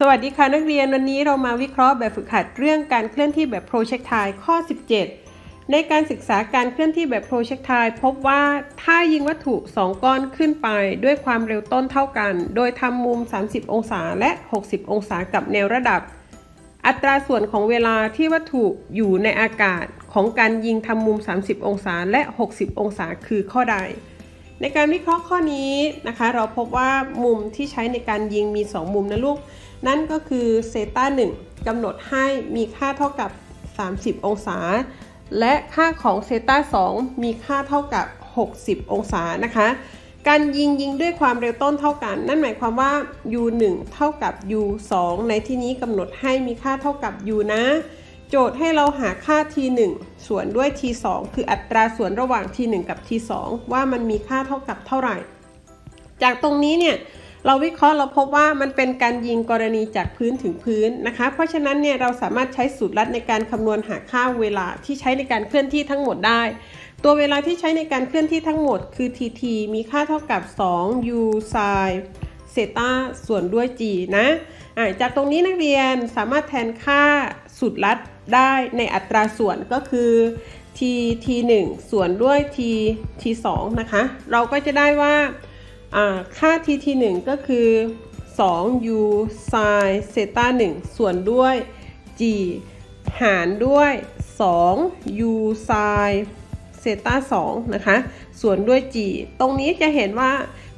สวัสดีค่ะนักเรียนวันนี้เรามาวิเคราะห์แบบฝึกหัดเรื่องการเคลื่อนที่แบบ projectile ข้อ 17 ในการศึกษาการเคลื่อนที่แบบ projectile พบว่าถ้ายิงวัตถุ 2 ก้อนขึ้นไป ด้วยความเร็วต้นเท่ากัน โดยทำมุม 30 องศาและ 60 องศากับแนวระดับ อัตราส่วนของเวลาที่วัตถุอยู่ในอากาศของการยิงทำมุม 30 องศาและ 60 องศาคือข้อใดในการวิเคราะห์ข้อนี้นะคะ เราพบว่ามุมที่ใช้ในการยิงมี 2 มุมนะลูก นั่นก็คือเซต้า1กำหนดให้มีค่าเท่ากับ 30 องศา และค่าของเซต้า2มีค่าเท่ากับ 60 องศานะคะ การยิงยิงด้วยความเร็วต้นเท่ากัน นั่นหมายความว่า u 1เท่ากับ u 2ในที่นี้กำหนดให้มีค่าเท่ากับ u นะ โจทย์ให้เราหาค่า t 1ส่วนด้วย t 2คืออัตราส่วนระหว่าง t 1กับ t 2ว่ามันมีค่าเท่ากับเท่าไหร่ จากตรงนี้เนี่ย เราวิเคราะห์เราพบว่ามันเป็นการยิงกรณีจากพื้นถึงพื้นนะคะ เพราะฉะนั้นเนี่ยเราสามารถใช้สูตรลัดในการคำนวณหาค่าเวลาที่ใช้ในการเคลื่อนที่ทั้งหมดได้ ตัวเวลาที่ใช้ในการเคลื่อนที่ทั้งหมดคือ tt มีค่าเท่ากับ 2 u sin เซตาส่วนด้วย g นะะจากตรงนี้นักเรียนสามารถแทนค่าสูตรลัดได้ในอัตราส่วนก็คือ t t 1ส่วนด้วย t t 2นะคะ เราก็จะได้ว่า อ่าค่า t t 1ก็คือ 2 u sin เซต้า1ส่วนด้วย g หารด้วย 2 u sin เซต้า2นะคะ ส่วนด้วย g ตรงนี้จะเห็นว่า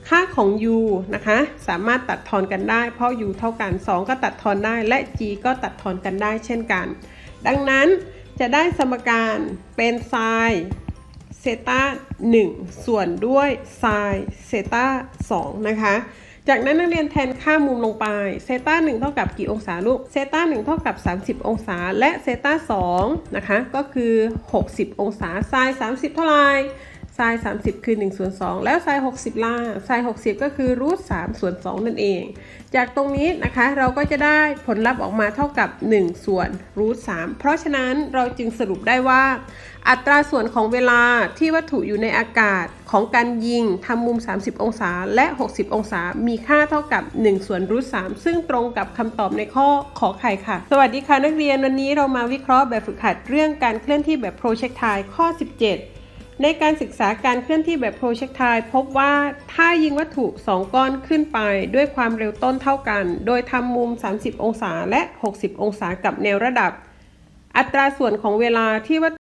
ค่าของ u นะคะ สามารถตัดทอนกันได้ เพราะ u เท่ากัน 2 ก็ตัดทอนได้และ g ก็ตัดทอนกันได้เช่นกัน ดังนั้นจะได้สมการเป็น sin เซตา1ส่วนด้วยไซน์เซตา2นะคะ จากนั้นนักเรียนแทนค่ามุมลงไปเซตา1เท่ากับกี่องศาลูกเซตา1เท่ากับ 30 องศา และเซตา2นะคะ ก็คือ 60 องศาไซน์30 เท่าไหร่ ไซน์30 คือ1ส่วน2แล้วไซน์60 ล่ะไซน์60 ก็คือรูท3ส่วน2นั่นเอง จากตรงนี้นะคะเราก็จะได้ผลลัพธ์ออกมาเท่ากับ 1 ส่วนรูท3เพราะฉะนั้นเราจึงสรุปได้ว่า อัตราส่วนของเวลาที่วัตถุอยู่ในอากาศของการยิงทำมุม 30 องศาและ 60 องศา มีค่าเท่ากับ 1 ส่วนรูท3ซึ่งตรงกับคำตอบในข้อขอไข่ค่ะ สวัสดีค่ะนักเรียนวันนี้เรามาวิเคราะห์แบบฝึกหัดเรื่องการเคลื่อนที่แบบ projectile ข้อ 17 ในการศึกษาการเคลื่อนที่แบบโปรเจกไทพบว่าถ้ายิงวัตถุ 2 ก้อนขึ้นไปด้วยความเร็วต้นเท่ากัน โดยทำมุม 30 องศาและ 60 องศากับแนวระดับ อัตราส่วนของเวลาที่วัต